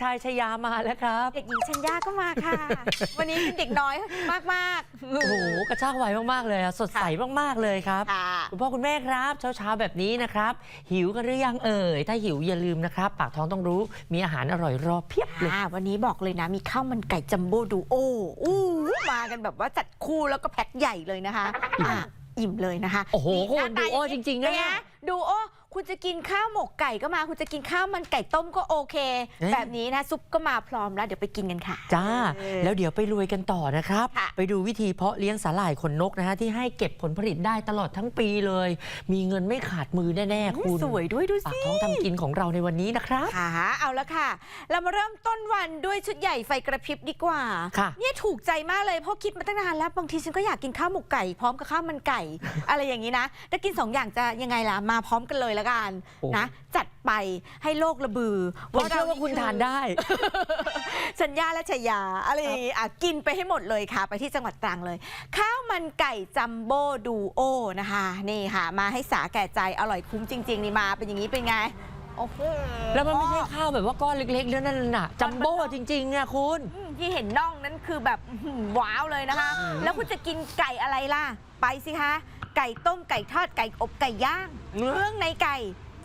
ชายชยามาแล้วครับ เด็กหญิงชัญญาก็มาค่ะ วันนี้เป็นเด็กน้อยมากๆโอ้โหกระชากไวมากๆเลยอะสดใสมากๆเลยครับ ค่ะ คุณพ่อคุณแม่ครับเช้าๆแบบนี้นะครับ หิวกันหรือยังเอ่ย ถ้าหิวอย่าลืมนะครับ ปากท้องต้องรู้มีอาหารอร่อยรอเพียบเลย อ่าวันนี้บอกเลยนะมีข้าวมันไก่จัมโบ้ดูโออู้มากันแบบว่าจัดคู่แล้วก็แพ็คใหญ่เลยนะคะอะอิ่มเลยนะคะโอ้โหนี่น้าตาดูโออย่างนี้จริงๆนะเป็นไดูโอ คุณจะกินข้าวหมกไก่ก็มา คุณจะกินข้าวมันไก่ต้มก็โอเค เอ๊ะ แบบนี้นะซุปก็มาพร้อมแล้วเดี๋ยวไปกินกันค่ะ จ้า เออแล้วเดี๋ยวไปรวยกันต่อนะครับ ค่ะ ไปดูวิธีเพาะเลี้ยงสาหร่ายขนนกนะฮะที่ให้เก็บผลผลิตได้ตลอดทั้งปีเลย มีเงินไม่ขาดมือแน่ๆคุณสวยด้วยดูปากสิท้องทำกินของเราในวันนี้นะครับ ค่ะเอาละค่ะ เรามาเริ่มต้นวันด้วยชุดใหญ่ไฟกระพริบดีกว่า ค่ะ เนี่ยถูกใจมากเลยเพราะคิดมาตั้งนานแล้วบางทีฉันก็อยากกินข้าวหมกไก่พร้อมกับข้าวมันไก่ อะไรอย่างนี้นะถ้ากินสองอย่างจะยังไงล่ะมาพร้อมกันเลยละกันโอ้นะ จัดไปให้โลกระบือผมเชื่อว่าคุณทานได้ สัญญาและชยาอะไรอย่างงี้อะกินไปให้หมดเลยค่ะ ไปที่จังหวัดตรังเลย ข้าวมันไก่จัมโบ้ดูโอนะคะ นี่ค่ะ มาให้สาแก่ใจอร่อยคุ้มจริง ๆ นี่มาเป็นอย่างนี้เป็นไงโอ้โหแล้วมันไม่ใช่ข้าวแบบว่าก้อนเล็กๆเรื่องนั้นน่ะจัมโบ้จริงๆเนี่ยคุณอืมที่เห็นน่องนั้นคือแบบอื้อหือว้าวเลยนะคะอืมแล้วคุณจะกินไก่อะไรล่ะ ไปสิคะไก่ต้มไก่ทอดไก่อบไก่ย่างเครื่องในไก่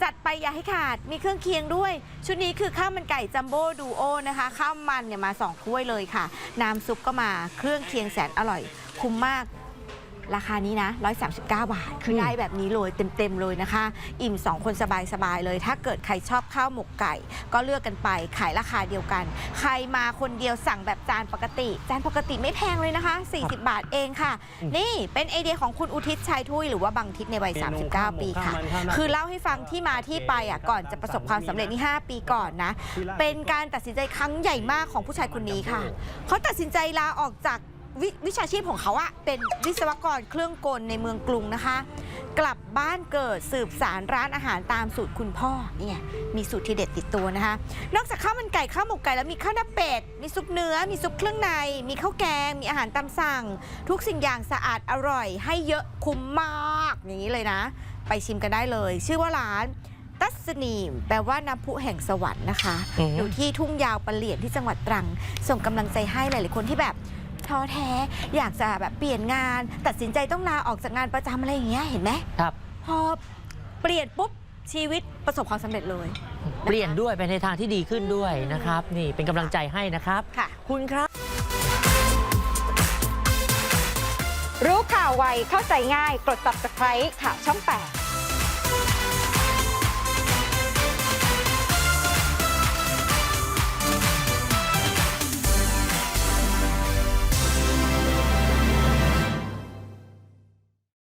จัดไปอย่าให้ขาดมีเครื่องเคียงด้วย ชุดนี้คือข้าวมันไก่จัมโบ้ดูโอนะคะข้าวมันเนี่ยมาสองถ้วยเลยค่ะ น้ำซุปก็มาเครื่องเคียงแสนอร่อย คุ้มมาก ราคานี้นะ 139 บาท คืออืมได้แบบนี้เลยเต็มๆเลยนะคะ อิ่ม 2 คนสบายๆเลย ถ้าเกิดใครชอบข้าวหมกไก่ ก็เลือกกันไป ขายราคาเดียวกัน ใครมาคนเดียวสั่งแบบจานปกติ จานปกติไม่แพงเลยนะคะ 40 บาทเองค่ะอืมนี่เป็นไอเดียของคุณอุทิศชัยทุยหรือว่าบังทิศในวัย 39 ปีค่ะ คือเล่าให้ฟังที่มาที่ไปอะก่อนจะประสบความสำเร็จนี่ 5 ปีก่อนนะ เป็นการตัดสินใจครั้งใหญ่มากของผู้ชายคนนี้ค่ะ เขาตัดสินใจลาออกจาก ววิชาชีพของเขาอะเป็นวิศวกรเครื่องกลในเมืองกรุงนะคะ กลับบ้านเกิดสืบสารร้านอาหารตามสูตรคุณพ่อนี่ไงมีสูตรที่เด็ดติดตัวนะคะ นอกจากข้าวมันไก่ข้าวหมกไก่แล้วมีข้าวหน้าเป็ด มีซุปเนื้อ มีซุปเครื่องใน มีข้าวแกง มีอาหารตามสั่ง ทุกสิ่งอย่างสะอาดอร่อย ให้เยอะคุ้มมากอย่างนี้เลยนะ ไปชิมกันได้เลย ชื่อว่าร้านตัสนีมแปลว่าน้ำพุแห่งสวรรค์นะคะอือฮึอยู่ที่ทุ่งยาวปะเหลียนที่จังหวัดตรัง ส่งกำลังใจให้หลาย ๆ คนที่แบบ ท้อแท้ อยากจะแบบเปลี่ยนงาน ตัดสินใจต้องลาออกจากงานประจำอะไรอย่างเงี้ยเห็นไหมครับ พอเปลี่ยนปุ๊บชีวิตประสบความสำเร็จเลย เปลี่ยนด้วยไปในทางที่ดีขึ้นด้วยนะครับ นี่เป็นกำลังใจให้นะครับ ค่ะ คุณครับ รู้ข่าวไวเข้าใจง่าย กด subscribe ข่าวช่อง 8